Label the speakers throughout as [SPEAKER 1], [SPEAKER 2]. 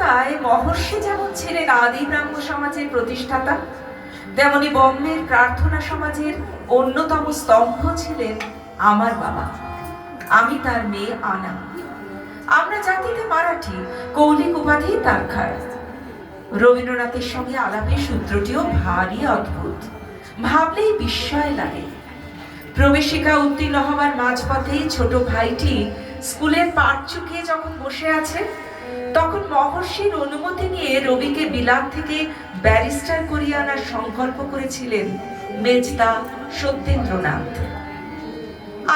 [SPEAKER 1] কলকাতায় মহর্ষি যেমন ছিলেন আদি ব্রাহ্ম সমাজের প্রতিষ্ঠাতা, তেমনি বম্বের প্রার্থনা সমাজের অন্যতম স্তম্ভ ছিলেন আমার বাবা। আমি তার মেয়ে আনা। আমরা জাতিতে মারাঠি, কৌলিক উপাধি তার খার রবীন্দ্রনাথের সঙ্গে আলাপের সূত্রটিও ভারী অদ্ভুত। ভাবলেই বিস্ময় লাগে। প্রবেশিকা উত্তীর্ণ হবার মাঝপথেই ছোট ভাইটি স্কুলের পাঠ চুকিয়ে যখন বসে আছে তখন মহর্ষির অনুমতি নিয়ে রবিকে বিলাত থেকে ব্যারিস্টার করিয়ে আনার সংকল্প করেছিলেন মেজদা সত্যেন্দ্রনাথ।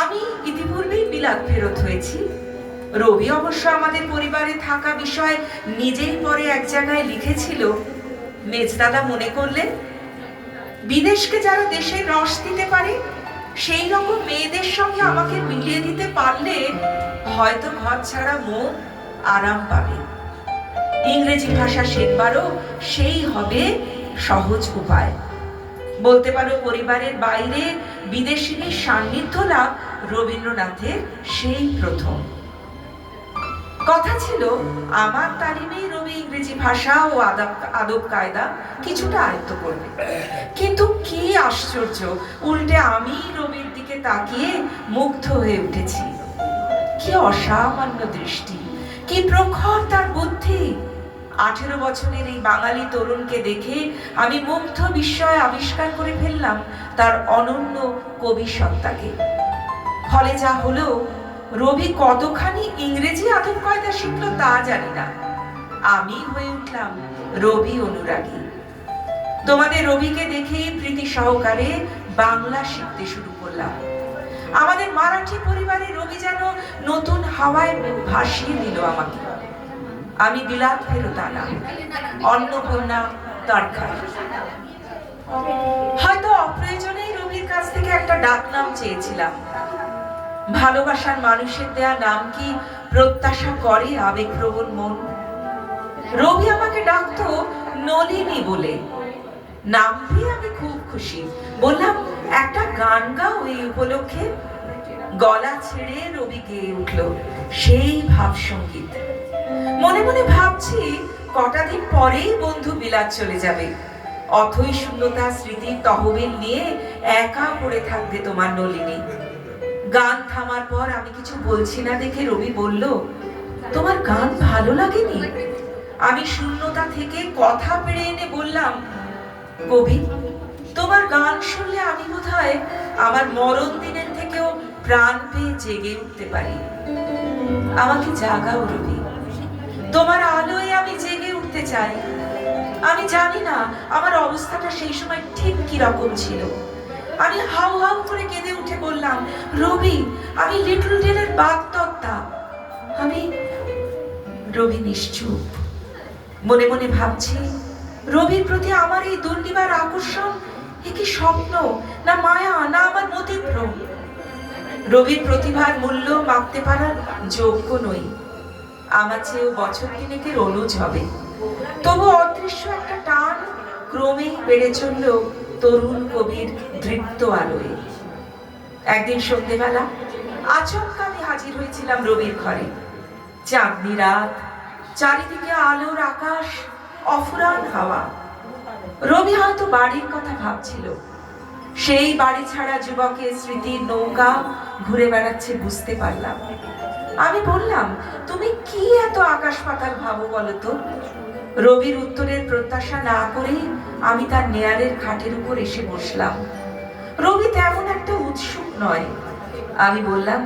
[SPEAKER 1] আমি ইতিপূর্বেই বিলাত ফেরত হয়েছি। রবি অবশ্য আমাদের পরিবারে থাকা বিষয় নিজেই পরে এক জায়গায় লিখেছিল। মেজদাদা মনে করলেন, বিদেশকে যারা দেশের রস দিতে পারে সেই রকম মেয়েদের সঙ্গে আমাকে মিলিয়ে দিতে পারলে হয়তো ঘর ছাড়া মন আরাম পাবে। ইংরেজি ভাষা শেখবারও সেই হবে সহজ উপায়। বলতে পারো পরিবারের বাইরে বিদেশিনীর সান্নিধ্য লাভ রবীন্দ্রনাথের সেই প্রথম। কথা ছিল, আমার তালিমেই রবি ইংরেজি ভাষা ও আদব আদব কায়দা কিছুটা আয়ত্ত করবে। কিন্তু কি আশ্চর্য, উল্টে আমি রবির দিকে তাকিয়ে মুগ্ধ হয়ে উঠেছি। কি অসামান্য দৃষ্টি। কি প্রখর তার বুদ্ধি। আঠেরো বছরের এই বাঙালি তরুণকে দেখে আমি মুগ্ধ বিস্ময় আবিষ্কার করে ফেললাম তার অনন্য কবি সত্তাকে। ফলে যা হলো, রবি কতখানি ইংরেজি আদব কায়দা শিখলো তা জানি না। আমি হয়ে উঠলাম রবি অনুরাগী। তোমাদের রবিকে দেখেই প্রীতি সহকারে বাংলা শিখতে শুরু করলাম। আমাদের মারাঠি পরিবারে রবি যেন নতুন হাওয়ায় ভাসিয়ে দিল আমাকে। আমি বিলাত ফেরত আনা। অন্নপূর্ণা দরকার হয়তো অপ্রয়োজনেই রবির কাছ থেকে একটা ডাক নাম চেয়েছিলাম। ভালোবাসার মানুষের দেয়া নাম কি প্রত্যাশা করে আবেগপ্রবণ মন? রবি আমাকে ডাকতো নলিনী বলে। নাম দিয়ে আমি খুব খুশি। বললাম, একটা গান গাও এই উপলক্ষে। গলা ছেড়ে রবি গেয়ে উঠল সেই ভাব সংগীত। মনে মনে ভাবছি, কটা দিন পরেই বন্ধু বিলাত চলে যাবে। অথই শূন্যতা স্মৃতির তহবিল নিয়ে একা পড়ে থাকবে তোমার নলিনী। গান থামার পর আমি কিছু বলছি না দেখে রবি বলল, তোমার গান ভালো লাগেনি? আমি শূন্যতা থেকে কথা পেড়ে এনে বললাম, কবি তোমার গান শুনলে আমি বোধহয় আমার মরণ দিনের থেকেও প্রাণ পেয়ে জেগে উঠতে পারি। আমাকে জাগাও রবি। তোমার আলোয় আমি জেগে উঠতে চাই। আমি জানি না আমার অবস্থাটা সেই সময় ঠিক কি রকম ছিল। আমি হাউ হাউ করে কেঁদে উঠে বললাম, রবি, আমি লিটল ডেলের বাগদত্তা। আমি রবি নিশ্চুপ। মনে মনে ভাবছি, রবির প্রতি আমার এই দুর্নিবার আকর্ষণ এ কি স্বপ্ন? না মায়া, না আমার মতিভ্রম রবির প্রতিভার মূল্য মাপতে পারার যোগ্য নই। আমার চেয়েও বছর তিনেকের অনুজ হবে। তবু অদৃশ্য একটা টান ক্রমেই বেড়ে চলল তরুণ কবির দৃপ্ত আলোয়। একদিন সন্ধেবেলা আচমকা আমি হাজির হয়েছিলাম রবির ঘরে। চাঁদনি রাত, চারিদিকে আলোর আকাশ, অফুরান হাওয়া। রবি হয়তো বাড়ির কথা ভাবছিল। সেই বাড়ি ছাড়া যুবকের স্মৃতির নৌকা ঘুরে বেড়াচ্ছে বুঝতে পারলাম। আমি বললাম, তুমি কি এত আকাশ পাতাল ভাবো বলতো রবির উত্তরের প্রত্যাশা না করেই আমি তার নেয়ারের খাটের উপর এসে বসলাম। রবি তেমন একটা উৎসুক নয়। আমি বললাম,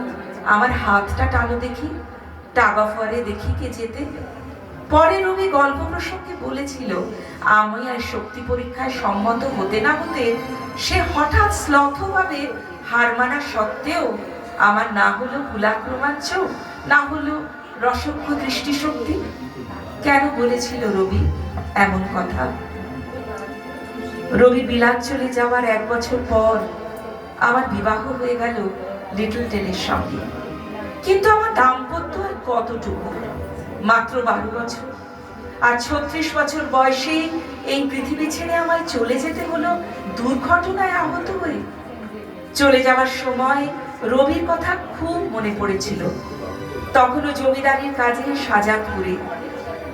[SPEAKER 1] আমার হাতটা টানো দেখি, টাগা ফরে দেখি কে যেতে। পরে রবি গল্প প্রসঙ্গে বলেছিল, আমি আর শক্তি পরীক্ষায় সম্মত হতে না হতে সে হঠাৎ শ্লথভাবে হার মানা সত্ত্বেও আমার না হলো কুলাক্রমাঞ্চ না হলো রসজ্ঞ দৃষ্টিশক্তি কেন বলেছিল রবি এমন কথা? রবি বিলাত চলে যাওয়ার এক বছর পর আমার বিবাহ হয়ে গেল লিটল টেনের সঙ্গে। কিন্তু আমার দাম্পত্য আর কতটুকু? মাত্র বারো বছর। আর ছত্রিশ বছর বয়সে এই পৃথিবী ছেড়ে আমায় চলে যেতে হলো দুর্ঘটনায় আহত হয়ে। চলে যাওয়ার সময় রবির কথা খুব মনে পড়েছিল। তখনও জমিদারির কাজে সাজাদপুরে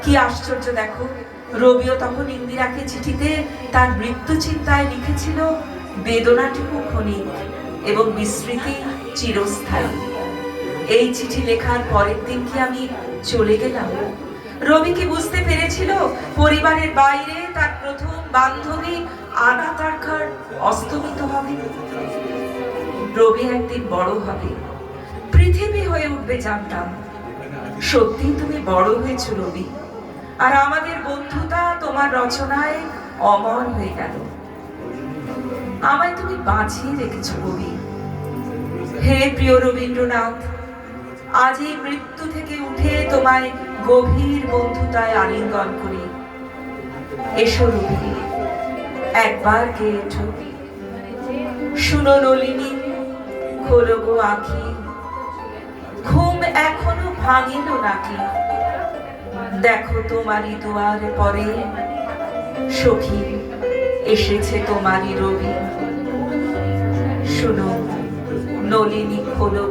[SPEAKER 1] কি আশ্চর্য দেখো, রবিও তখন ইন্দিরাকে চিঠিতে তার মৃত্যু চিন্তায় লিখেছিল, বেদনাটুকু ক্ষণিক এবং বিস্মৃতি চিরস্থায়ী। এই চিঠি লেখার পরের দিন কি আমি চলে গেলাম। রবি কি বুঝতে পেরেছিল? পরিবারের বাইরে তার প্রথম বান্ধবী আনা তার অস্তমিত হবে। রবি একদিন বড় হবে। পৃথিবী হয়ে উঠবে জানতাম। সত্যি তুমি বড় হয়েছ রবি। আর আমাদের বন্ধুতা তোমার রচনায় অমর হয়ে গেল। আমায় তুমি বাঁচিয়ে রেখেছ কবি হে প্রিয় রবীন্দ্রনাথ আজ এই মৃত্যু থেকে উঠে তোমায় গভীর বন্ধুতায় আলিঙ্গন করি। এসো রবি একবার গে এঠো শুনো নলিনী, খোলো গো আখি। ঘুম এখনও ভাঙিল নাকি? দেখো তোমারই দুয়ার পরে, সখী, এসেছে তোমারই রবি। শুনো নলিনী, খোলো